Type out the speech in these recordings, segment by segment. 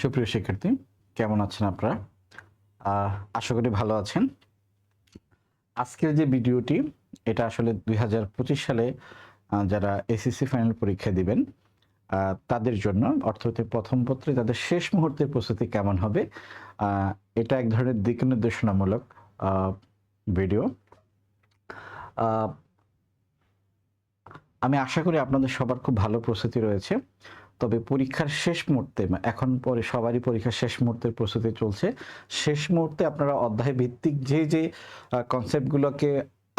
সুপ্রিয় শিক্ষার্থী, কেমন আছেন আপনারা? আশা করি ভালো আছেন। আজকের যে ভিডিওটি, এটা আসলে দুই হাজার পঁচিশ সালে যারা এসএসসি ফাইনাল পরীক্ষা দিবেন তাদের জন্য অর্থাৎ প্রথম পত্রে তাদের শেষ মুহূর্তের প্রস্তুতি কেমন হবে এটা এক ধরনের দিক নির্দেশনামূলক ভিডিও। আমি আশা করি আপনাদের সবার খুব ভালো প্রস্তুতি রয়েছে। তবে পরীক্ষার শেষ মুহূর্তে, এখন পরে সবারই পরীক্ষার শেষ মুহূর্তের প্রস্তুতি চলছে। শেষ মুহূর্তে আপনারা অধ্যায় ভিত্তিক যে যে কনসেপ্টগুলোকে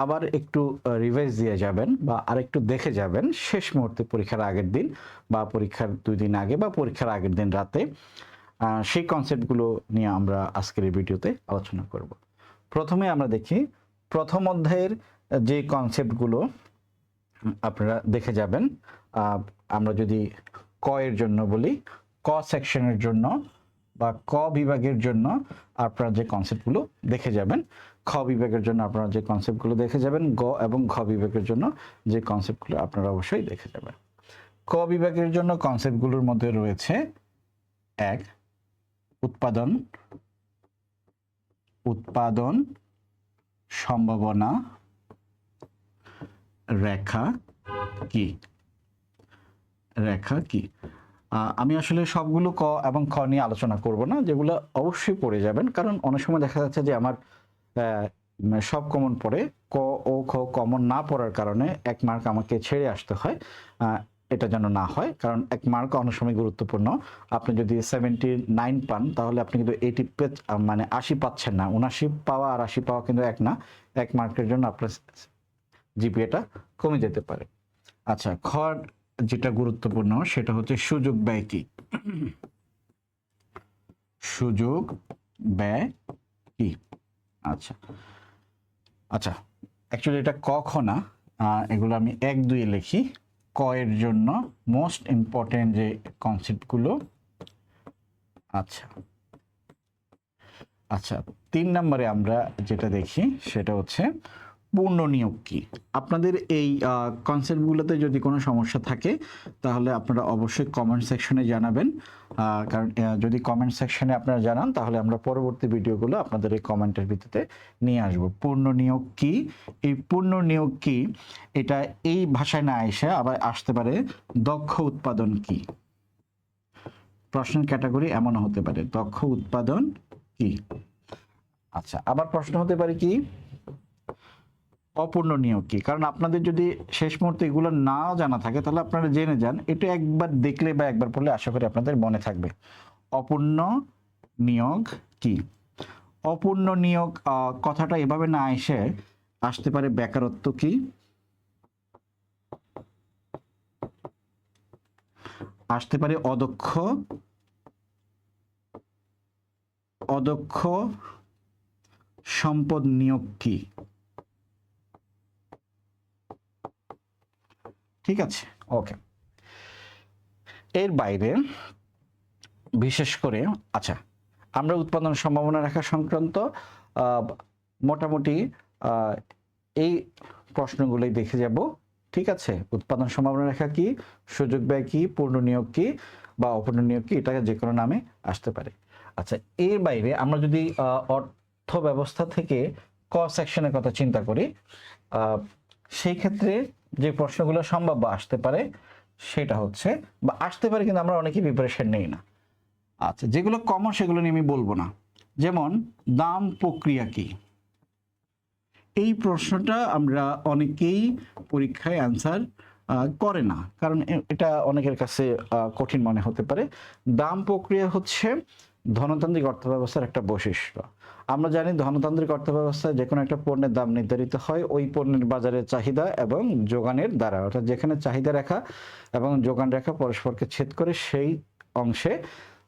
আবার একটু রিভাইজ দিয়ে যাবেন বা আরেকটু দেখে যাবেন, শেষ মুহূর্তে পরীক্ষার আগের দিন বা পরীক্ষার দুই দিন আগে বা পরীক্ষার আগের দিন রাতে সেই কনসেপ্টগুলো নিয়ে আমরা আজকের এই ভিডিওতে আলোচনা করব। প্রথমে আমরা দেখি, প্রথম অধ্যায়ের যে কনসেপ্টগুলো আপনারা দেখে যাবেন। আমরা যদি ক এর জন্য বলি, ক সেকশনের জন্য বা ক বিভাগের জন্য আপনারা যে কনসেপ্টগুলো দেখে যাবেন, খ বিভাগের জন্য আপনারা যে কনসেপ্টগুলো দেখে যাবেন, গ এবং ঘ বিভাগের জন্য যে কনসেপ্টগুলো আপনারা অবশ্যই দেখে যাবেন। ক বিভাগের জন্য কনসেপ্টগুলোর মধ্যে রয়েছে, এক, উৎপাদন উৎপাদন, সম্ভাবনা, রেখা, কি? রেখা কি? আমি আসলে সবগুলো ক এবং খ নিয়ে আলোচনা করব না, যেগুলো অবশ্যই পড়ে যাবেন। কারণ অনেক সময় দেখা যাচ্ছে যে আমার সব কমন পড়ে। ক, ও, খ কমন না পড়ার কারণে এক মার্ক আমাকে ছেড়ে আসতে হয়। এটা যেন না হয়। কারণ এক মার্ক অনেক সময় গুরুত্বপূর্ণ। আপনি যদি সেভেন্টি নাইন পান, তাহলে আপনি কিন্তু এইটি মানে আশি পাচ্ছেন না। উনাশি পাওয়া আর আশি পাওয়া কিন্তু এক না। এক মার্কের জন্য আপনার জিপিএটা কমে যেতে পারে। আচ্ছা খ যেটা গুরুত্বপূর্ণ সেটা হচ্ছে সুযোগ ব্যয় কি? সুযোগ ব্যয় কি? আচ্ছা। আচ্ছা অ্যাকচুয়ালি এটা ক খ না এগুলো আমি এক দুই লিখি। ক এর জন্য মোস্ট ইম্পর্টেন্ট যে কনসেপ্টগুলো আচ্ছা। আচ্ছা তিন নম্বরে আমরা যেটা দেখি সেটা হচ্ছে পূর্ণ নিয়োগ কি? আপনাদের এই কনসেপ্টগুলোতে যদি কোনো সমস্যা থাকে, তাহলে আপনারা অবশ্যই কমেন্ট সেকশনে জানাবেন। কারণ যদি কমেন্ট সেকশনে আপনারা জানান, তাহলে আমরা পরবর্তী ভিডিওগুলো আপনাদের এই কমেন্টের ভিত্তিতে নিয়ে আসব। পূর্ণ নিয়োগ কি? এই পূর্ণ নিয়োগ কি? এটা এই ভাষায় না এসে আবার আসতে পারে, দক্ষ উৎপাদন কি? প্রশ্নের ক্যাটাগরি এমন হতে পারে, দক্ষ উৎপাদন কি? আচ্ছা আবার প্রশ্ন হতে পারে কি? অপূর্ণ নিয়োগ কি? কারণ আপনাদের যদি শেষ মুহূর্তে এগুলো না জানা থাকে, তাহলে আপনারা জেনে যান, এটা একবার দেখলে বা একবার পড়লে আশা করি আপনাদের মনে থাকবে। অপূর্ণ নিয়োগ কি? অপূর্ণ নিয়োগ কথাটা এভাবে না এসে আসতে পারে বেকারত্ব কি? আসতে পারে অদক্ষ অদক্ষ সম্পদ নিয়োগ কি? ঠিক আছে? ওকে এর বাইরে বিশেষ করে আচ্ছা আমরা উৎপাদন সম্ভাবনা রেখা সংক্রান্ত মোটামুটি এই প্রশ্নগুলোই দেখে যাব। ঠিক আছে? উৎপাদন সম্ভাবনা রেখা কি? সুযোগ ব্যয় কি? পূর্ণ নিয়োগ কি? বা অপূর্ণ নিয়োগ কি? এটা যে কোনো নামে আসতে পারে। আচ্ছা এর বাইরে আমরা যদি অর্থ ব্যবস্থা থেকে ক সেকশনের কথা চিন্তা করি সেই ক্ষেত্রে যে প্রশ্নগুলো সম্ভাব্য আসতে পারে, সেটা হচ্ছে, বা আসতে পারে কিন্তু আমরা অনেকেই প্রিপারেশন নেই না। আচ্ছা যেগুলো কমন সেগুলো নিয়ে আমি বলব না। যেমন, দাম প্রক্রিয়া কি? এই প্রশ্নটা আমরা অনেকেই পরীক্ষায় অ্যান্সার করে না। কারণ এটা অনেকের কাছে কঠিন মনে হতে পারে। দাম প্রক্রিয়া হচ্ছে ধনতান্ত্রিক অর্থব্যবস্থার একটা বৈশিষ্ট্য। আমরা জানি ধনতান্ত্রিক অর্থব্যবস্থায় যে কোনো একটা পণ্যের দাম নির্ধারিত হয় ওই পণ্যের বাজারের চাহিদা এবং যোগানের দ্বারা। অর্থাৎ যেখানে চাহিদা রেখা এবং যোগান রেখা পরস্পরকে ছেদ করে সেই অংশে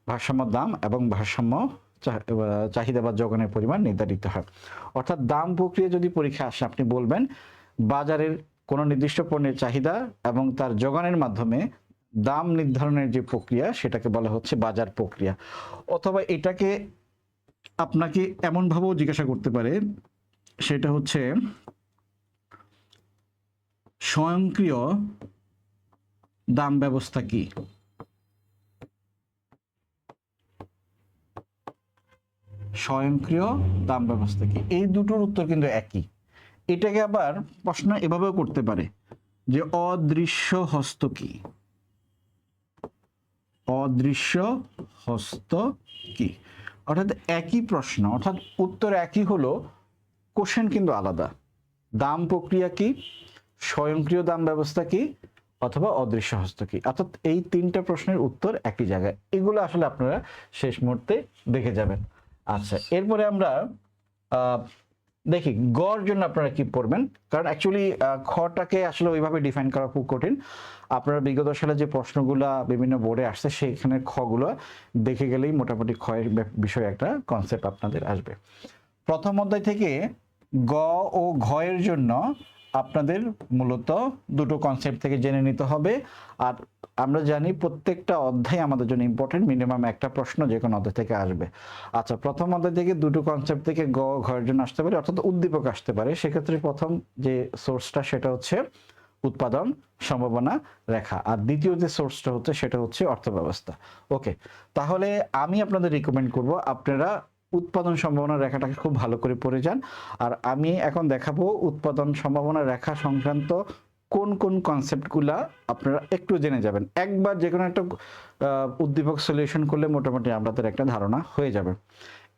ভারসাম্য দাম এবং ভারসাম্য চাহিদা বা যোগানের পরিমাণ নির্ধারিত হয়। অর্থাৎ দাম প্রক্রিয়া যদি পরীক্ষা আসে, আপনি বলবেন বাজারের কোনো নির্দিষ্ট পণ্যের চাহিদা এবং তার যোগানের মাধ্যমে দাম নির্ধারণের যে প্রক্রিয়া, সেটাকে বলা হচ্ছে বাজার প্রক্রিয়া। অথবা এটাকে আপনাকে এমন এমনভাবেও জিজ্ঞাসা করতে পারে, সেটা হচ্ছে, স্বয়ংক্রিয় দাম ব্যবস্থা কি? স্বয়ংক্রিয় দাম ব্যবস্থা কি? এই দুটোর উত্তর কিন্তু একই। এটাকে আবার প্রশ্ন এভাবেও করতে পারে, যে অদৃশ্য হস্ত কি? অদৃশ্য হস্ত কি? অর্থাৎ একই প্রশ্ন, অর্থাৎ উত্তর একই হলো কোশ্চেন কিন্তু আলাদা। দাম প্রক্রিয়া কি? স্বয়ংক্রিয় দাম ব্যবস্থা কি? অথবা অদৃশ্য হস্ত কি? অর্থাৎ এই তিনটা প্রশ্নের উত্তর একই জায়গায়। এগুলো আসলে আপনারা শেষ মুহূর্তে দেখে যাবেন। আচ্ছা এরপরে আমরা দেখি, গড় জন্য আপনারা কি পড়বেন? কারণ অ্যাকচুয়ালি খটাকে আসলে ওইভাবে ডিফাইন করা খুব কঠিন। আপনারা বিগত সালে যে প্রশ্নগুলো বিভিন্ন বোর্ডে আসছে, সেইখানে খগুলো দেখে গেলেই মোটামুটি ক্ষয়ের বিষয়ে একটা কনসেপ্ট আপনাদের আসবে। প্রথম অধ্যায় থেকে গ ও ঘয়ের জন্য আপনাদের মূলত দুটো কনসেপ্ট থেকে জেনে নিতে হবে। আর আমরা জানি প্রত্যেকটা অধ্যায় আমাদের জন্য ইম্পর্টেন্ট মিনিমাম একটা প্রশ্ন যে কোনো অধ্যায় থেকে আসবে। আচ্ছা প্রথম অধ্যায় থেকে দুটো কনসেপ্ট থেকে গ ও ঘয়ের জন্য আসতে পারে, অর্থাৎ উদ্দীপক আসতে পারে। সেক্ষেত্রে প্রথম যে সোর্সটা সেটা হচ্ছে উৎপাদন, সম্ভাবনা, রেখা। আর দ্বিতীয় যে সোর্সটা হচ্ছে, সেটা হচ্ছে অর্থব্যবস্থা। ওকে তাহলে আমি আপনাদের রিকমেন্ড করব, আপনারা উৎপাদন সম্ভাবনা রেখাটাকে খুব ভালো করে পড়ে যান। আর আমি এখন দেখাবো উৎপাদন সম্ভাবনা রেখা সংক্রান্ত কোন কোন কনসেপ্টগুলা আপনারা একটু জেনে যাবেন। একবার যে কোনো একটা উদ্দীপক সলিউশন করলে মোটামুটি আপনাদের একটা ধারণা হয়ে যাবে।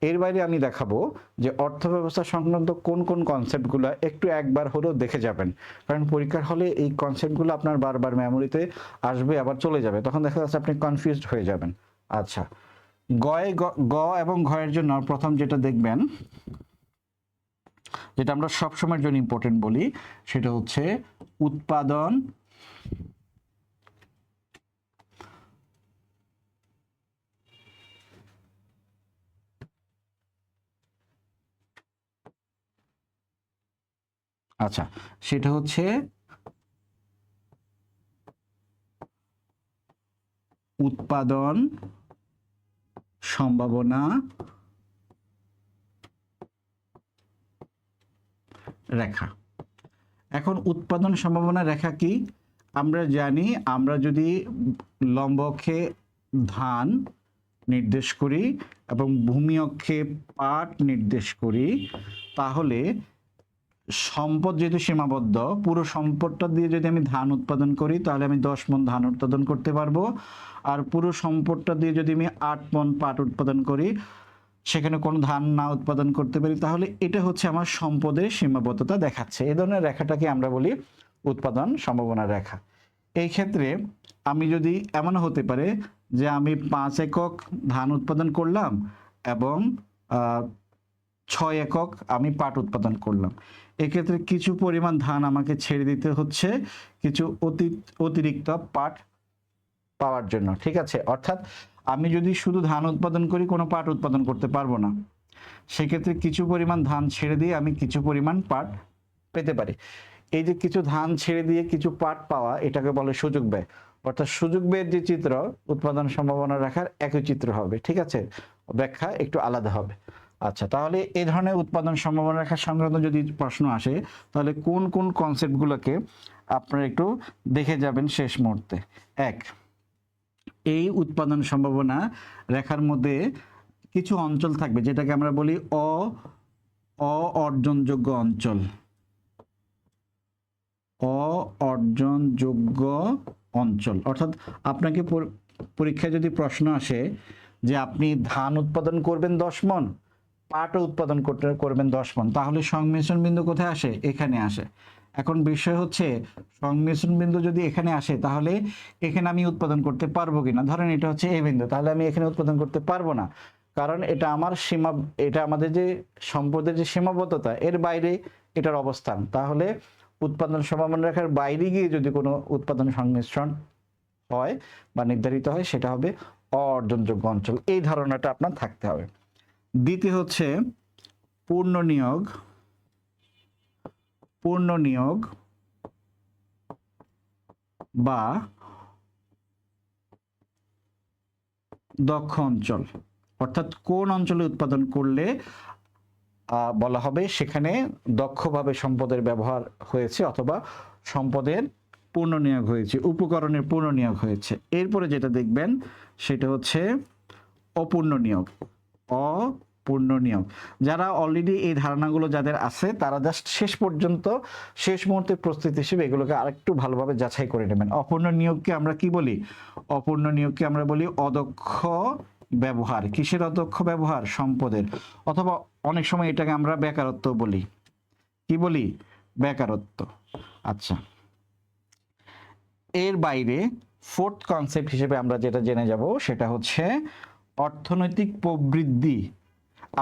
এর বাইরে আমি দেখাবো যে অর্থ ব্যবস্থা সংক্রান্ত কোন কোন কনসেপ্টগুলো একটু একবার হলেও দেখে যাবেন। কারণ পরীক্ষার হলে এই কনসেপ্টগুলো আপনার বারবার মেমোরিতে আসবে, আবার চলে যাবে। তখন দেখা যাচ্ছে আপনি কনফিউজড হয়ে যাবেন। আচ্ছা গয়ে গ- এবং ঘয়ের জন্য প্রথম যেটা দেখবেন, যেটা আমরা সবসময়ের জন্য ইম্পর্টেন্ট বলি, সেটা হচ্ছে উৎপাদন আচ্ছা সেটা হচ্ছে উৎপাদন সম্ভাবনা রেখা। এখন উৎপাদন সম্ভাবনা রেখা কি? আমরা জানি, আমরা যদি লম্ব অক্ষে ধান নির্দেশ করি এবং ভূমি অক্ষে পাট নির্দেশ করি, তাহলে সম্পদ যেহেতু সীমাবদ্ধ, পুরো সম্পদটা দিয়ে যদি আমি ধান উৎপাদন করি, তাহলে আমি দশ মন ধান উৎপাদন করতে পারব। আর পুরো সম্পদটা দিয়ে যদি আমি আট মন পাট উৎপাদন করি, সেখানে কোনো ধান না উৎপাদন করতে পারি, তাহলে এটা হচ্ছে আমার সম্পদের সীমাবদ্ধতা দেখাচ্ছে। এ ধরনের রেখাটাকে আমরা বলি উৎপাদন সম্ভাবনা রেখা। এই ক্ষেত্রে আমি যদি এমন হতে পারে যে আমি পাঁচ একক ধান উৎপাদন করলাম এবং ছয় একক আমি পাট উৎপাদন করলাম। এক্ষেত্রে কিছু পরিমাণ ধান আমাকে ছেড়ে দিতে হচ্ছে। কিছু অতি অতিরিক্ত পাট পাওয়ার জন্য, ঠিক আছে? অর্থাৎ আমি যদি শুধু ধান উৎপাদন করি, কোনো পাট উৎপাদন করতে পারব না। সেক্ষেত্রে কিছু পরিমাণ ধান ছেড়ে দিয়ে আমি কিছু পরিমাণ পাট পেতে পারি। এই যে কিছু ধান ছেড়ে দিয়ে কিছু পাট পাওয়া, এটাকে বলে সুযোগ ব্যয়। অর্থাৎ সুযোগ ব্যয়ের যে চিত্র, উৎপাদন সম্ভাবনা রাখার একই চিত্র হবে, ঠিক আছে? ব্যাখ্যা একটু আলাদা হবে। আচ্ছা তাহলে এই ধরনের উৎপাদন সম্ভাবনা রেখা সংক্রান্ত যদি প্রশ্ন আসে, তাহলে কোন কোন কনসেপ্টগুলোকে আপনারা একটু দেখে যাবেন শেষ মুহূর্তে? এক, এই উৎপাদন সম্ভাবনা রেখার মধ্যে কিছু অঞ্চল থাকবে, যেটাকে আমরা বলি অ অ অর্জনযোগ্য অঞ্চল। অ অর্জনযোগ্য অঞ্চল। অর্থাৎ আপনাকে পরীক্ষায় যদি প্রশ্ন আসে যে আপনি ধান উৎপাদন করবেন দশ মন পাটও উৎপাদন করতে করবেন দশ মন। তাহলে সংমিশ্রণ বিন্দু কোথায় আসে? এখানে আসে। এখন বিষয় হচ্ছে, সংমিশ্রণ বিন্দু যদি এখানে আসে, তাহলে এখানে আমি উৎপাদন করতে পারব কিনা? ধরেন এটা হচ্ছে এ বিন্দু, তাহলে আমি এখানে উৎপাদন করতে পারব না। কারণ এটা আমার সীমা, এটা আমাদের যে সম্পদের যে সীমাবদ্ধতা, এর বাইরে এটার অবস্থান। তাহলে উৎপাদন সম্ভাবনা রেখার বাইরে গিয়ে যদি কোনো উৎপাদন সংমিশ্রণ হয় বা নির্ধারিত হয়, সেটা হবে অর্জনযোগ্য অঞ্চল। এই ধারণাটা আপনার থাকতে হবে। দ্বিতীয় হচ্ছে পূর্ণ নিয়োগ পূর্ণ নিয়োগ বা দক্ষ অঞ্চল। অর্থাৎ কোন অঞ্চলে উৎপাদন করলে বলা হবে সেখানে দক্ষভাবে সম্পদের ব্যবহার হয়েছে অথবা সম্পদের পূর্ণ নিয়োগ হয়েছে, উপকরণের পূর্ণ নিয়োগ হয়েছে। এরপরে যেটা দেখবেন, সেটা হচ্ছে অপূর্ণ নিয়োগ। পূর্ণ নিয়ম। যারা অলরেডি এই ধারণাগুলো যাদের আছে, তারা জাস্ট শেষ পর্যন্ত, শেষ মুহূর্তে প্রস্তুতি হিসেবে এগুলোকে আরেকটু ভালোভাবে যাচাই করে নেবেন। অপূর্ণ নিয়োগকে আমরা কি বলি? অপূর্ণ নিয়োগকে আমরা বলি অদক্ষ ব্যবহার। কিসের অদক্ষ ব্যবহার? সম্পদের। অথবা অনেক সময় এটাকে আমরা বেকারত্ব বলি। কি বলি? বেকারত্ব। আচ্ছা। এর বাইরে ফোর্থ কনসেপ্ট হিসেবে আমরা যেটা জেনে যাব, সেটা হচ্ছে অর্থনৈতিক প্রবৃদ্ধি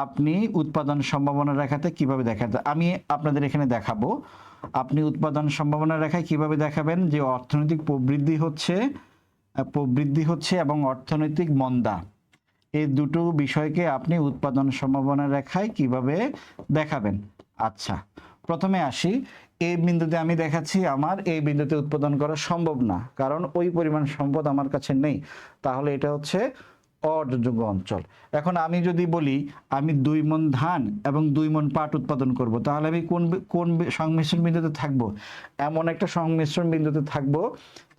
আপনি উৎপাদন সম্ভাবনা রেখাতে কীভাবে দেখাতে আমি আপনাদের এখানে দেখাবো। আপনি উৎপাদন সম্ভাবনা রেখায় কীভাবে দেখাবেন যে অর্থনৈতিক প্রবৃদ্ধি হচ্ছে প্রবৃদ্ধি হচ্ছে এবং অর্থনৈতিক মন্দা। এই দুটো বিষয়কে আপনি উৎপাদন সম্ভাবনা রেখায় কীভাবে দেখাবেন? আচ্ছা প্রথমে আসি। এই বিন্দুতে আমি দেখাচ্ছি, আমার এই বিন্দুতে উৎপাদন করা সম্ভব না, কারণ ওই পরিমাণ সম্পদ আমার কাছে নেই। তাহলে এটা হচ্ছে অযোগ্য অঞ্চল। এখন আমি যদি বলি, আমি দুই মন ধান এবং দুই মন পাট উৎপাদন করব, তাহলে আমি কোন কোন সংমিশ্রণ বিন্দুতে থাকব? এমন একটা সংমিশ্রণ বিন্দুতে থাকব,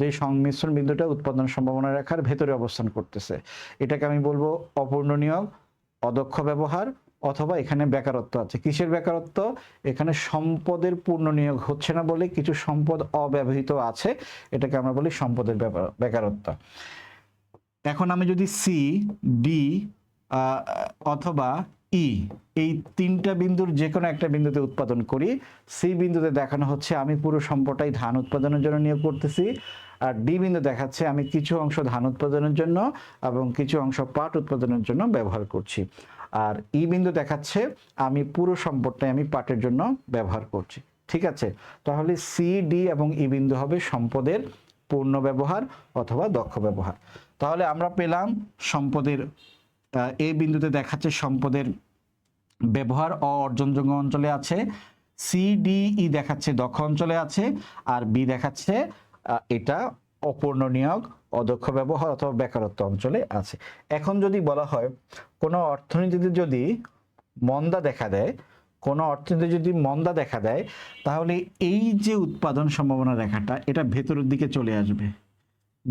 যে সংমিশ্রণ বিন্দুটা উৎপাদন সম্ভাবনা রেখার ভেতরে অবস্থান করতেছে। এটাকে আমি বলব অপূর্ণ নিয়োগ অদক্ষ ব্যবহার অথবা এখানে বেকারত্ব আছে। কিসের বেকারত্ব? এখানে সম্পদের পূর্ণ নিয়োগ হচ্ছে না বলে কিছু সম্পদ অব্যবহৃত আছে। এটাকে আমরা বলি সম্পদের বেকারত্ব। এখন আমি যদি সি ডি অথবা ই এই তিনটা বিন্দুর যে কোনো একটা বিন্দুতে উৎপাদন করি সি বিন্দুতে দেখানো হচ্ছে আমি পুরো সম্পদটাই ধান উৎপাদনের জন্য নিয়োগ করতেছি, আর ডি বিন্দু দেখাচ্ছে আমি কিছু অংশ ধান উৎপাদনের জন্য এবং কিছু অংশ পাট উৎপাদনের জন্য ব্যবহার করছি। আর ই বিন্দু দেখাচ্ছে আমি পুরো সম্পদটাই আমি পাটের জন্য ব্যবহার করছি। ঠিক আছে? তাহলে সি ডি এবং ই বিন্দু হবে সম্পদের পূর্ণ ব্যবহার অথবা দক্ষ ব্যবহার। তাহলে আমরা পেলাম সম্পদের এই বিন্দুতে দেখাচ্ছে সম্পদের ব্যবহার অ অর্জনযোগ্য অঞ্চলে আছে সি ডি ই দেখাচ্ছে দক্ষ অঞ্চলে আছে, আর বি দেখাচ্ছে এটা অপূর্ণ নিয়োগ অদক্ষ ব্যবহার অথবা বেকারত্ব অঞ্চলে আছে। এখন যদি বলা হয়, কোনো অর্থনীতিতে যদি মন্দা দেখা দেয়, কোনো অর্থনীতি যদি মন্দা দেখা দেয়, তাহলে এই যে উৎপাদন সম্ভাবনা রেখাটা, এটা ভেতরের দিকে চলে আসবে।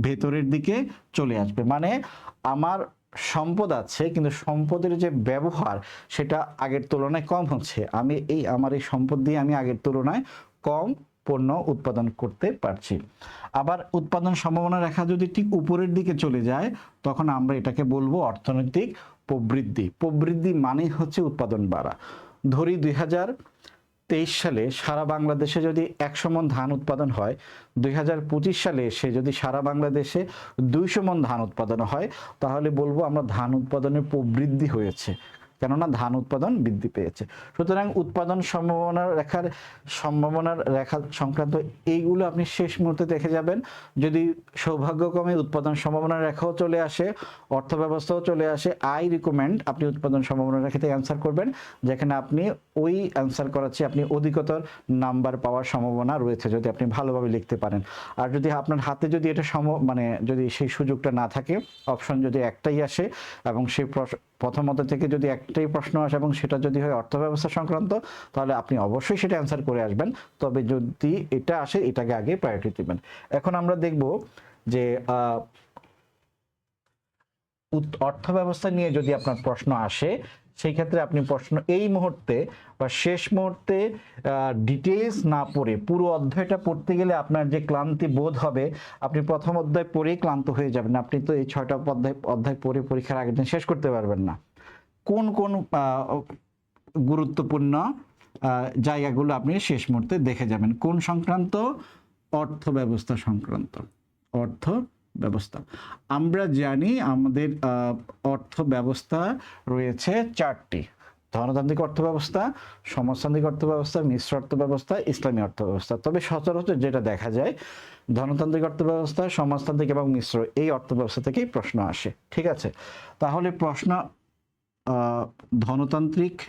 ভেতরের দিকে চলে আসবে। মানে আমার সম্পদ আছে, কিন্তু সম্পদের যে ব্যবহার, সেটা আগের তুলনায় কম হচ্ছে। আমি এই, আমার এই সম্পদ দিয়ে আমি আগের তুলনায় কম পণ্য উৎপাদন করতে পারছি। আবার উৎপাদন সম্ভাবনা রেখা যদি ঠিক উপরের দিকে চলে যায়, তখন আমরা এটাকে বলব অর্থনৈতিক প্রবৃদ্ধি। প্রবৃদ্ধি মানে হচ্ছে উৎপাদন বাড়া। ধরি দুই হাজার তেইশ সালে সারা বাংলাদেশে যদি একশো মন ধান উৎপাদন হয়, দুই হাজার পঁচিশ সালে এসে যদি সারা বাংলাদেশে দুইশো মন ধান উৎপাদন হয়, তাহলে বলব আমরা ধান উৎপাদনের প্রবৃদ্ধি হয়েছে। কেননা ধান উৎপাদন বৃদ্ধি পেয়েছে। সুতরাং উৎপাদন সম্ভাবনার রেখার, সম্ভাবনার রেখা সংক্রান্ত এইগুলো আপনি শেষ মুহূর্তে দেখে যাবেন। যদি সৌভাগ্যক্রমে উৎপাদন সম্ভাবনার রেখাও চলে আসে অর্থ ব্যবস্থাও চলে আসে, আই রিকমেন্ড আপনি উৎপাদন সম্ভাবনা রেখাতে অ্যান্সার করবেন, যেখানে আপনি ওই অ্যান্সার করাচ্ছে আপনি অধিকতর নাম্বার পাওয়ার সম্ভাবনা রয়েছে, যদি আপনি ভালোভাবে লিখতে পারেন। আর যদি আপনার হাতে যদি এটা সম মানে যদি সেই সুযোগটা না থাকে, অপশন যদি একটাই আসে এবং সেই প্রথমত থেকে যদি একটাই প্রশ্ন আসে এবং সেটা যদি হয় অর্থ ব্যবস্থা সংক্রান্ত, তাহলে আপনি অবশ্যই সেটা অ্যান্সার করে আসবেন। তবে যদি এটা আসে, এটাকে আগে প্রায়োরিটি দিবেন। এখন আমরা দেখব যে অর্থ ব্যবস্থা নিয়ে যদি আপনার প্রশ্ন আসে সেই ক্ষেত্রে আপনি প্রশ্ন এই মুহূর্তে বা শেষ মুহূর্তে ডিটেলস না পড়ে, পুরো অধ্যায়টা পড়তে গেলে আপনার যে ক্লান্তি বোধ হবে, আপনি প্রথম অধ্যায় পড়েই ক্লান্ত হয়ে যাবেন। আপনি তো এই ছয়টা অধ্যায় অধ্যায় পড়ে পরীক্ষার আগের দিন শেষ করতে পারবেন না। কোন কোন গুরুত্বপূর্ণ জায়গাগুলো আপনি শেষ মুহূর্তে দেখে যাবেন? কোন সংক্রান্ত? অর্থ ব্যবস্থা সংক্রান্ত। অর্থ ব্যবস্থা। আমরা জানি আমাদের অর্থ ব্যবস্থা রয়েছে চারটি। ধনতান্ত্রিক অর্থ ব্যবস্থা সমাজতান্ত্রিক অর্থ ব্যবস্থা মিশ্র অর্থ ব্যবস্থা ইসলামী অর্থ ব্যবস্থা তবে সচরাচর যেটা দেখা যায়, ধনতান্ত্রিক অর্থ ব্যবস্থা সমাজতান্ত্রিক এবং মিশ্র, এই অর্থ ব্যবস্থা থেকেই প্রশ্ন আসে। ঠিক আছে? তাহলে প্রশ্ন ধনতান্ত্রিক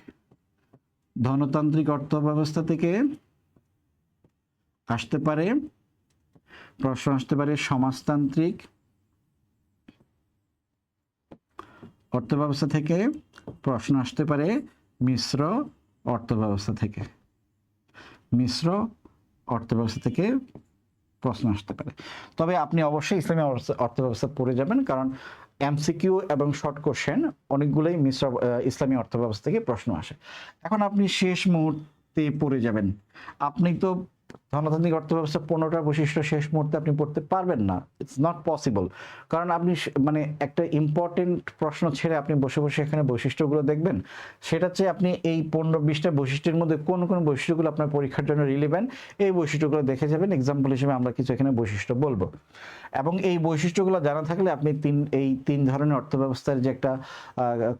ধনতান্ত্রিক অর্থ ব্যবস্থা থেকে আসতে পারে প্রশ্ন আসতে পারে সমাজতান্ত্রিক অর্থ ব্যবস্থা থেকে। প্রশ্ন আসতে পারে মিশ্র অর্থ ব্যবস্থা থেকে। মিশ্র অর্থ ব্যবস্থা থেকে প্রশ্ন আসতে পারে। তবে আপনি অবশ্যই ইসলামী অর্থ- অর্থ ব্যবস্থা পড়ে যাবেন, কারণ এমসিকিউ এবং শর্ট কোশ্চেন অনেকগুলোই মিশ্র ইসলামী অর্থব্যবস্থা থেকে প্রশ্ন আসে। এখন আপনি শেষ মুহূর্তে পড়ে যাবেন। আপনি তো ধনতান্ত্রিক অর্থব্যবস্থা পনেরোটা বৈশিষ্ট্য শেষ মুহূর্তে আপনি পড়তে পারবেন না। ইটস নট পসিবল কারণ আপনি মানে একটা ইম্পর্টেন্ট প্রশ্ন ছেড়ে আপনি বসে বসে এখানে বৈশিষ্ট্যগুলো দেখবেন। সেটা চেয়ে আপনি এই পনেরো বিশটা বৈশিষ্ট্যের মধ্যে কোন কোন বৈশিষ্ট্যগুলো আপনার পরীক্ষার জন্য রিলিভেন্ট এই বৈশিষ্ট্যগুলো দেখে যাবেন। এক্সাম্পল হিসেবে আমরা কিছু এখানে বৈশিষ্ট্য বলব। এবং এই বৈশিষ্ট্যগুলো জানা থাকলে আপনি তিন, এই তিন ধরনের অর্থব্যবস্থার যে একটা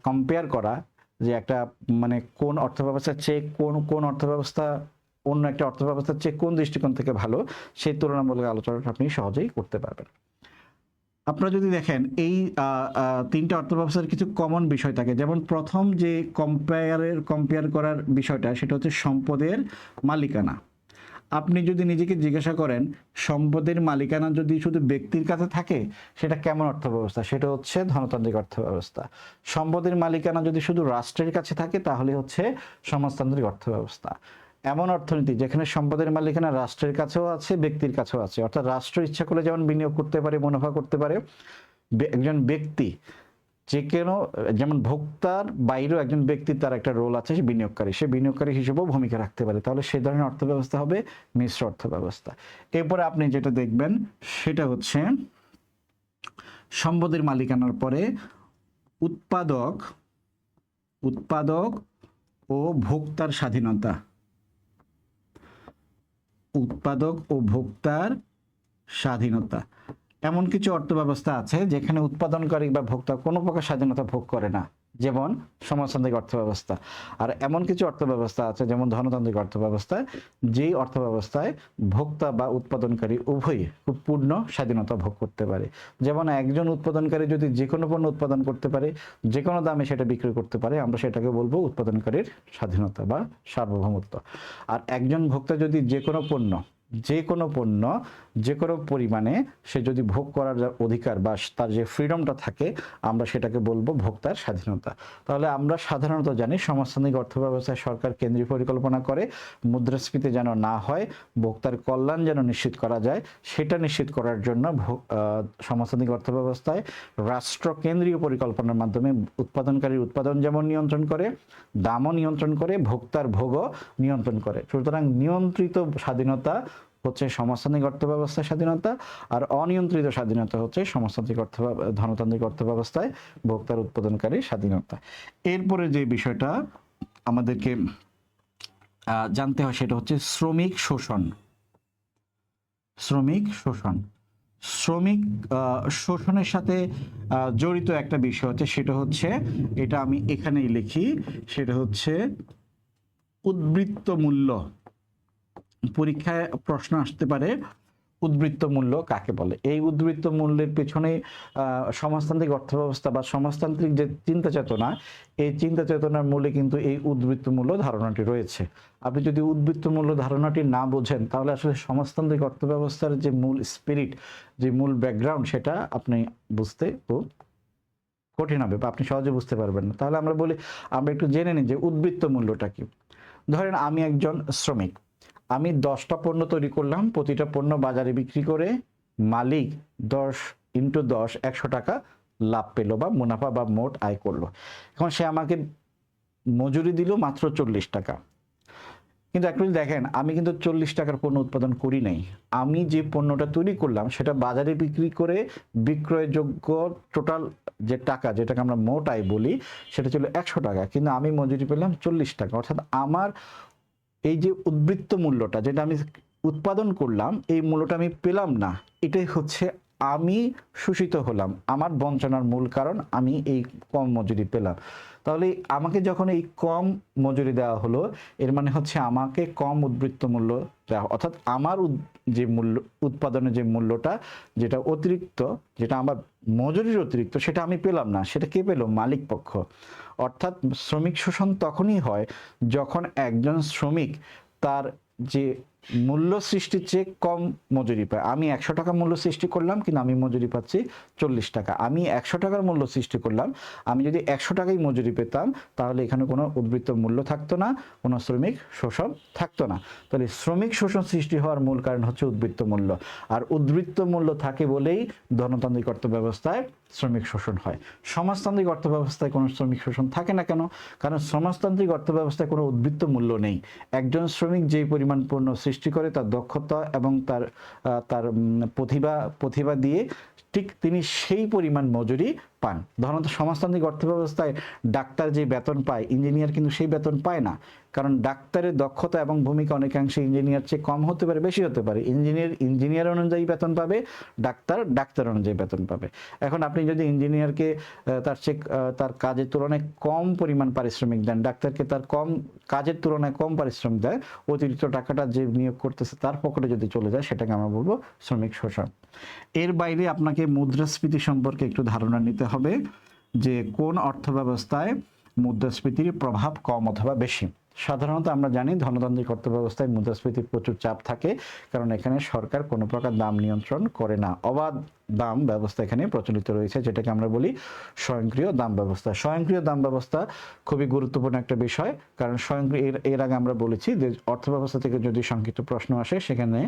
কম্পেয়ার করা, যে একটা মানে কোন অর্থব্যবস্থার চেয়ে কোন কোন অর্থব্যবস্থা অন্য একটা অর্থব্যবস্থার চেয়ে কোন দৃষ্টিকোণ থেকে ভালো, সেই তুলনামূলক আলোচনাটা আপনি সহজেই করতে পারবেন। আপনারা যদি দেখেন, এই তিনটা অর্থব্যবস্থার কিছু কমন বিষয় থাকে। যেমন প্রথম যে কম্পেয়ারের কম্পেয়ার করার বিষয়টা, সেটা হচ্ছে সম্পদের মালিকানা। আপনি যদি নিজেকে জিজ্ঞাসা করেন, সম্পদের মালিকানা যদি শুধু ব্যক্তির কাছে থাকে, সেটা কেমন অর্থব্যবস্থা? সেটা হচ্ছে ধনতান্ত্রিক অর্থব্যবস্থা। সম্পদের মালিকানা যদি শুধু রাষ্ট্রের কাছে থাকে, তাহলে হচ্ছে সমাজতান্ত্রিক অর্থব্যবস্থা। এমন অর্থনীতি যেখানে সম্পদের মালিকানা রাষ্ট্রের কাছেও আছে, ব্যক্তির কাছেও আছে। অর্থাৎ রাষ্ট্র ইচ্ছা করলে যেমন বিনিয়োগ করতে পারে, মুনাফা করতে পারে একজন ব্যক্তি যে কেন, যেমন ভোক্তার বাইরেও একজন ব্যক্তির তার একটা রোল আছে, সে বিনিয়োগকারী। সে বিনিয়োগকারী হিসেবেও ভূমিকা রাখতে পারে। তাহলে সেই ধরনের অর্থব্যবস্থা হবে মিশ্র অর্থব্যবস্থা। এরপরে আপনি যেটা দেখবেন, সেটা হচ্ছে সম্পদের মালিকানার পরে উৎপাদক উৎপাদক ও ভোক্তার স্বাধীনতা। উৎপাদক ও ভোক্তার স্বাধীনতা। এমন কিছু অর্থ ব্যবস্থা আছে যেখানে উৎপাদনকারী বা ভোক্তা কোনো প্রকার স্বাধীনতা ভোগ করে না। যেমন সমাজতান্ত্রিক অর্থব্যবস্থা। আর এমন কিছু অর্থব্যবস্থা আছে, যেমন ধনতান্ত্রিক অর্থব্যবস্থা, যেই অর্থব্যবস্থায় ভোক্তা বা উৎপাদনকারী উভয়ই খুব পূর্ণ স্বাধীনতা ভোগ করতে পারে। যেমন একজন উৎপাদনকারী যদি যে কোনো পণ্য উৎপাদন করতে পারে যে কোনো দামে সেটা বিক্রি করতে পারে, আমরা সেটাকে বলব উৎপাদনকারীর স্বাধীনতা বা সার্বভৌমত্ব। আর একজন ভোক্তা যদি যে কোনো পণ্য যে কোনো পণ্য, যে কোনো পরিমাণে সে যদি ভোগ করার অধিকার বা তার যে ফ্রিডমটা থাকে, আমরা সেটাকে বলব ভোক্তার স্বাধীনতা। তাহলে আমরা সাধারণত জানি সমাজতান্ত্রিক অর্থব্যবস্থায় সরকার কেন্দ্রীয় পরিকল্পনা করে, মুদ্রাস্ফীতি যেন না হয়, ভোক্তার কল্যাণ যেন নিশ্চিত করা যায়, সেটা নিশ্চিত করার জন্য সমাজতান্ত্রিক অর্থব্যবস্থায় রাষ্ট্র কেন্দ্রীয় পরিকল্পনার মাধ্যমে উৎপাদনকারীর উৎপাদন যেমন নিয়ন্ত্রণ করে, দামও নিয়ন্ত্রণ করে, ভোক্তার ভোগও নিয়ন্ত্রণ করে। সুতরাং নিয়ন্ত্রিত স্বাধীনতা হচ্ছে সমাজতান্ত্রিক অর্থ ব্যবস্থায় স্বাধীনতা আর অনিয়ন্ত্রিত স্বাধীনতা হচ্ছে সমাজতান্ত্রিক অর্থ ধনতান্ত্রিক অর্থ ব্যবস্থায় ভোক্তার উৎপাদনকারী স্বাধীনতা। এরপরে যে বিষয়টা আমাদেরকে জানতে হয় সেটা হচ্ছে শ্রমিক শোষণ। শ্রমিক শোষণ। শ্রমিক শোষণের সাথে জড়িত একটা বিষয় হচ্ছে সেটা হচ্ছে, এটা আমি এখানেই লিখি, সেটা হচ্ছে উদ্বৃত্ত মূল্য। পরীক্ষায় প্রশ্ন আসতে পারে, উদ্বৃত্ত মূল্য কাকে বলে? এই উদ্বৃত্ত মূল্যের পেছনে সমাজতান্ত্রিক অর্থব্যবস্থা বা সমাজতান্ত্রিক যে চিন্তা চেতনা, এই চিন্তা চেতনার মূলে কিন্তু এই উদ্বৃত্ত মূল্য ধারণাটি রয়েছে। আপনি যদি উদ্বৃত্ত মূল্য ধারণাটি না বোঝেন, তাহলে আসলে সমাজতান্ত্রিক অর্থব্যবস্থার যে মূল স্পিরিট যে মূল ব্যাকগ্রাউন্ড সেটা আপনি বুঝতে খুব কঠিন হবে বা আপনি সহজে বুঝতে পারবেন না। তাহলে আমরা বলি, আমরা একটু জেনে নিই যে উদ্বৃত্ত মূল্যটা কি। ধরেন আমি একজন শ্রমিক। আমি দশটা পণ্য তৈরি করলাম, প্রতিটা পণ্য বাজারে বিক্রি করে মালিক দশ ইন্টু দশ, একশো টাকা লাভ পেল বা মুনাফা বা মোট আয় করল। এখন সে আমাকে মজুরি দিল মাত্র চল্লিশ টাকা। কিন্তু একটু দেখেন, আমি কিন্তু চল্লিশ টাকার পণ্য উৎপাদন করি নাই। আমি যে পণ্যটা তৈরি করলাম, সেটা বাজারে বিক্রি করে বিক্রয়যোগ্য টোটাল যে টাকা, যেটাকে আমরা মোট আয় বলি, সেটা ছিল একশো টাকা। কিন্তু আমি মজুরি পেলাম চল্লিশ টাকা। অর্থাৎ আমার এই যে উদ্বৃত্ত মূল্যটা যেটা আমি উৎপাদন করলাম, এই মূল্যটা আমি পেলাম না। এটাই হচ্ছে আমি শোষিত হলাম। আমার বঞ্চনার মূল কারণ আমি এই কম মজুরি পেলাম। তাহলে আমাকে যখন এই কম মজুরি দেওয়া হলো, এর মানে হচ্ছে আমাকে কম উদ্বৃত্ত মূল্য দেওয়া অর্থাৎ আমার যে মূল্য, উৎপাদনের যে মূল্যটা, যেটা অতিরিক্ত, যেটা আমার মজুরির অতিরিক্ত, সেটা আমি পেলাম না। সেটা কে পেল? মালিক পক্ষ। অর্থাৎ শ্রমিক শোষণ তখনই হয় যখন একজন শ্রমিক তার যে মূল্য সৃষ্টির চেয়ে কম মজুরি পায়। আমি একশো টাকা মূল্য সৃষ্টি করলাম, কিন্তু আমি মজুরি পাচ্ছি চল্লিশ টাকা। আমি একশো টাকার মূল্য সৃষ্টি করলাম, আমি যদি একশো টাকাই মজুরি পেতাম, তাহলে এখানে কোনো উদ্বৃত্ত মূল্য থাকতো না, কোনো শ্রমিক শোষণ থাকতো না। তাহলে শ্রমিক শোষণ সৃষ্টি হওয়ার মূল কারণ হচ্ছে উদ্বৃত্ত মূল্য। আর উদ্বৃত্ত মূল্য থাকে বলেই ধনতান্ত্রিক অর্থ ব্যবস্থায় শ্রমিক শোষণ হয়। সমাজতান্ত্রিক অর্থ ব্যবস্থায় কোনো শ্রমিক শোষণ থাকে না কেন? কারণ সমাজতান্ত্রিক অর্থ ব্যবস্থায় কোনো উদ্বৃত্ত মূল্য নেই। একজন শ্রমিক যেই পরিমাণ পণ্য সৃষ্টি করে তার দক্ষতা এবং তার তার প্রতিভা প্রতিভা দিয়ে ঠিক তিনি সেই পরিমাণ মজুরি পান। ধরনত সমাজতান্ত্রিক অর্থ ব্যবস্থায় ডাক্তার যে বেতন পায়, ইঞ্জিনিয়ার কিন্তু সেই বেতন পায় না। কারণ ডাক্তারের দক্ষতা এবং ভূমিকা অনেকাংশে ইঞ্জিনিয়ার চেয়ে কম হতে পারে, বেশি হতে পারে। ইঞ্জিনিয়ার ইঞ্জিনিয়ার অনুযায়ী বেতন পাবে, ডাক্তার ডাক্তার অনুযায়ী বেতন পাবে। এখন আপনি যদি ইঞ্জিনিয়ারকে তার চেয়ে তার কাজের তুলনায় কম পরিমাণ পারিশ্রমিক দেন, ডাক্তারকে তার কম কাজের তুলনায় কম পারিশ্রমিক দেয়, অতিরিক্ত টাকাটা যে নিয়োগ করতেছে তার পকেটে যদি চলে যায়, সেটাকে আমরা বলব শ্রমিক শোষণ। এর বাইরে আপনাকে মুদ্রাস্ফীতি সম্পর্কে একটু ধারণা নিতে হবে যে কোন অর্থ ব্যবস্থায় মুদ্রাস্ফীতির প্রভাব কম অথবা বেশি। সাধারণত আমরা জানি ধনতান্ত্রিক অর্থ ব্যবস্থায় মুদ্রাস্ফীতির প্রচুর চাপ থাকে, কারণ এখানে সরকার কোনো প্রকার দাম নিয়ন্ত্রণ করে না। অবাধ দাম ব্যবস্থা এখানে প্রচলিত রয়েছে, যেটাকে আমরা বলি স্বয়ংক্রিয় দাম ব্যবস্থা। স্বয়ংক্রিয় দাম ব্যবস্থা খুবই গুরুত্বপূর্ণ একটা বিষয়, কারণ স্বয়ংক্রিয় এর আগে আমরা বলেছি যে অর্থ ব্যবস্থা থেকে যদি সংক্ষিপ্ত প্রশ্ন আসে, সেখানে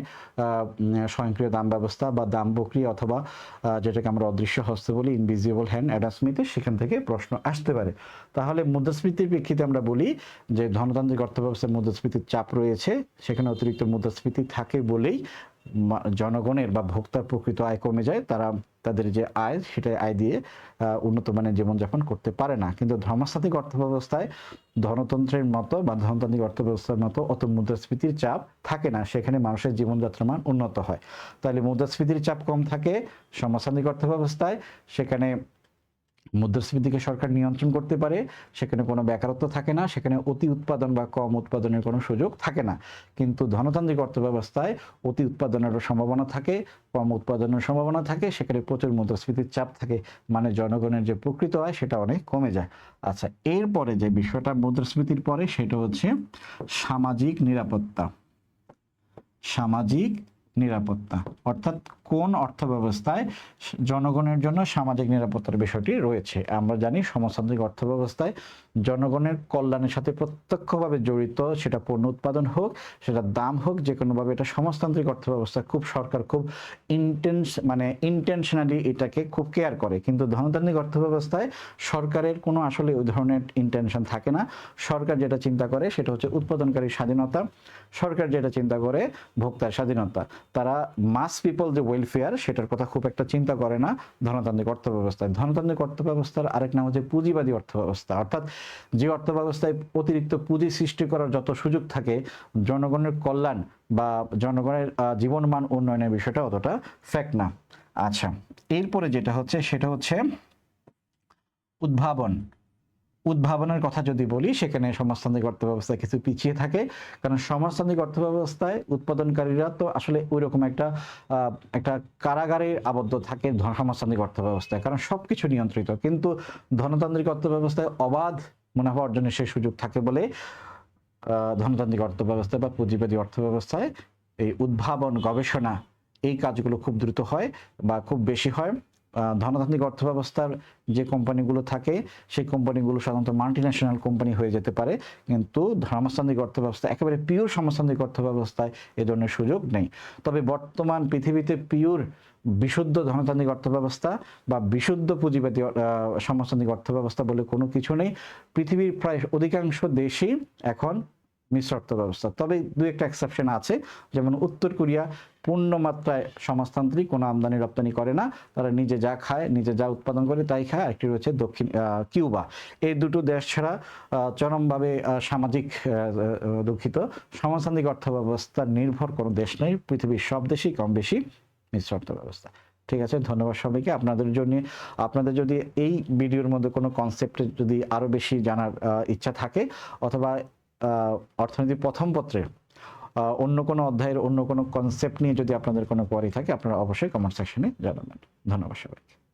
স্বয়ংক্রিয় দাম ব্যবস্থা বা দাম প্রক্রিয়া অথবা যেটাকে আমরা অদৃশ্য হস্ত বলি ইনভিজিবল হ্যান্ড অ্যাডাসমিতে সেখান থেকে প্রশ্ন আসতে পারে। তাহলে মুদ্রাস্ফীতির প্রেক্ষিতে আমরা বলি যে ধনতান্ত্রিক অর্থ ব্যবস্থায় মুদ্রাস্ফীতির চাপ রয়েছে, সেখানে অতিরিক্ত মুদ্রাস্ফীতি থাকে বলেই জনগণের বা ভোক্তার প্রকৃত আয় কমে যায়, তারা তাদের যে আয় সেটা আয় দিয়ে উন্নত মানের জীবনযাপন করতে পারে না। কিন্তু ধর্মস্থাতিক অর্থব্যবস্থায় ধনতন্ত্রের মতো বা ধনতান্ত্রিক অর্থব্যবস্থার মতো অত মুদ্রাস্ফীতির চাপ থাকে না। সেখানে মানুষের জীবনযাত্রার মান উন্নত হয়। তাহলে মুদ্রাস্ফীতির চাপ কম থাকে সমাজতান্ত্রিক অর্থব্যবস্থায়। সেখানে মুদ্রাস্ফীতিকে সরকার নিয়ন্ত্রণ করতে পারে, সেখানে কোনো বেকারত্ব থাকে না, সেখানে অতি উৎপাদন বা কম উৎপাদনের কোনো সুযোগ থাকে না। কিন্তু ধনতান্ত্রিক অর্থ ব্যবস্থায় অতি উৎপাদনেরও সম্ভাবনা থাকে, কম উৎপাদনের সম্ভাবনা থাকে, সেখানে প্রচুর মুদ্রাস্ফীতির চাপ থাকে মানে জনগণের যে প্রকৃত আয়, সেটা অনেক কমে যায়। আচ্ছা এরপরে যে বিষয়টা মুদ্রাস্ফীতির পরে, সেটা হচ্ছে সামাজিক নিরাপত্তা। সামাজিক নিরাপত্তা। অর্থাৎ কোন অর্থ ব্যবস্থায় জনগণের জন্য সামাজিক নিরাপত্তার বিষয়টি রয়েছে? আমরা জানি সমাজতান্ত্রিক অর্থ ব্যবস্থায় জনগণের কল্যাণের সাথে প্রত্যক্ষভাবে জড়িত, সেটা পণ্য উৎপাদন হোক, সেটা দাম হোক, যে কোনোভাবে এটা সমাজতান্ত্রিক অর্থ ব্যবস্থা খুব সরকার খুব ইন্টেন্স মানে ইন্টেনশনালি এটাকে খুব কেয়ার করে। কিন্তু ধনতান্ত্রিক অর্থ ব্যবস্থায় সরকারের কোনো আসলে ওই ধরনের ইন্টেনশন থাকে না। সরকার যেটা চিন্তা করে সেটা হচ্ছে উৎপাদনকারী স্বাধীনতা। সরকার যেটা চিন্তা করে ভোক্তার স্বাধীনতা। তারা মাস পিপল যে ওয়েলফেয়ার সেটার কথা খুব একটা চিন্তা করে না। ধনতান্ত্রিক অর্থ ব্যবস্থায় ধনতান্ত্রিক অর্থ ব্যবস্থার আরেক নাম হচ্ছে পুঁজিবাদী অর্থ ব্যবস্থা অর্থাৎ যে অর্থ ব্যবস্থায় অতিরিক্ত পুঁজি সৃষ্টি করার যত সুযোগ থাকে, জনগণের কল্যাণ বা জনগণের জীবনমান উন্নয়নের বিষয়টা অতটা ফ্যাক্ট না। আচ্ছা এরপরে যেটা হচ্ছে, সেটা হচ্ছে উদ্ভাবন। উদ্ভাবনের কথা যদি বলি, সেখানে সমাজতান্ত্রিক অর্থ ব্যবস্থা কিছু পিছিয়ে থাকে। কারণ সমাজতান্ত্রিক অর্থ ব্যবস্থায় উৎপাদনকারীরা তো আসলে ওই রকম একটা একটা কারাগারে আবদ্ধ থাকে সমাজতান্ত্রিক অর্থ ব্যবস্থায় কারণ সবকিছু নিয়ন্ত্রিত। কিন্তু ধনতান্ত্রিক অর্থ ব্যবস্থায় অবাধ মুনাফা অর্জনের সেই সুযোগ থাকে বলে ধনতান্ত্রিক অর্থ ব্যবস্থা বা পুঁজিবাদী অর্থ ব্যবস্থায় এই উদ্ভাবন গবেষণা এই কাজগুলো খুব দ্রুত হয় বা খুব বেশি হয়। ধনতান্ত্রিক অর্থ ব্যবস্থার যে কোম্পানিগুলো থাকে সেই কোম্পানিগুলো সাধারণত মাল্টি ন্যাশনাল কোম্পানি হয়ে যেতে পারে। কিন্তু সমাজতান্ত্রিক অর্থ ব্যবস্থা একেবারে পিওর সমাজতান্ত্রিক অর্থ ব্যবস্থায় এ ধরনের সুযোগ নেই। তবে বর্তমান পৃথিবীতে পিওর বিশুদ্ধ ধনতান্ত্রিক অর্থ ব্যবস্থা বা বিশুদ্ধ পুঁজিবাদী আহ, সমাজতান্ত্রিক অর্থ ব্যবস্থা বলে কোনো কিছু নেই। পৃথিবীর প্রায় অধিকাংশ দেশই এখন মিশ্র অর্থ ব্যবস্থা। তবে দু একটা এক্সেপশন আছে, যেমন উত্তর কোরিয়া পূর্ণ মাত্রায় সমাজতান্ত্রিক, কোনো আমদানি রপ্তানি করে না। তারা নিজে যা খায়, নিজে যা উৎপাদন করে তাই খায়। একটি রয়েছে দক্ষিণ কিউবা। এই দুটো দেশ ছাড়া চরমভাবে সামাজিক দুঃখিত। সমাজতান্ত্রিক অর্থ ব্যবস্থা নির্ভর কোনো দেশ নেই। পৃথিবীর সব দেশেই কম বেশি মিশ্র অর্থ ব্যবস্থা। ঠিক আছে, ধন্যবাদ সবাইকে। আপনাদের জন্য, আপনাদের যদি এই ভিডিওর মধ্যে কোনো কনসেপ্টে যদি আরও বেশি জানার ইচ্ছা থাকে, অথবা আহ, অর্থনীতি প্রথম পত্রে অন্য কোনো অধ্যায়ের অন্য কোনো কনসেপ্ট নিয়ে যদি আপনাদের কোনো কোয়ারি থাকে আপনারা অবশ্যই কমেন্ট সেকশনে জানাবেন। ধন্যবাদ সবাইকে।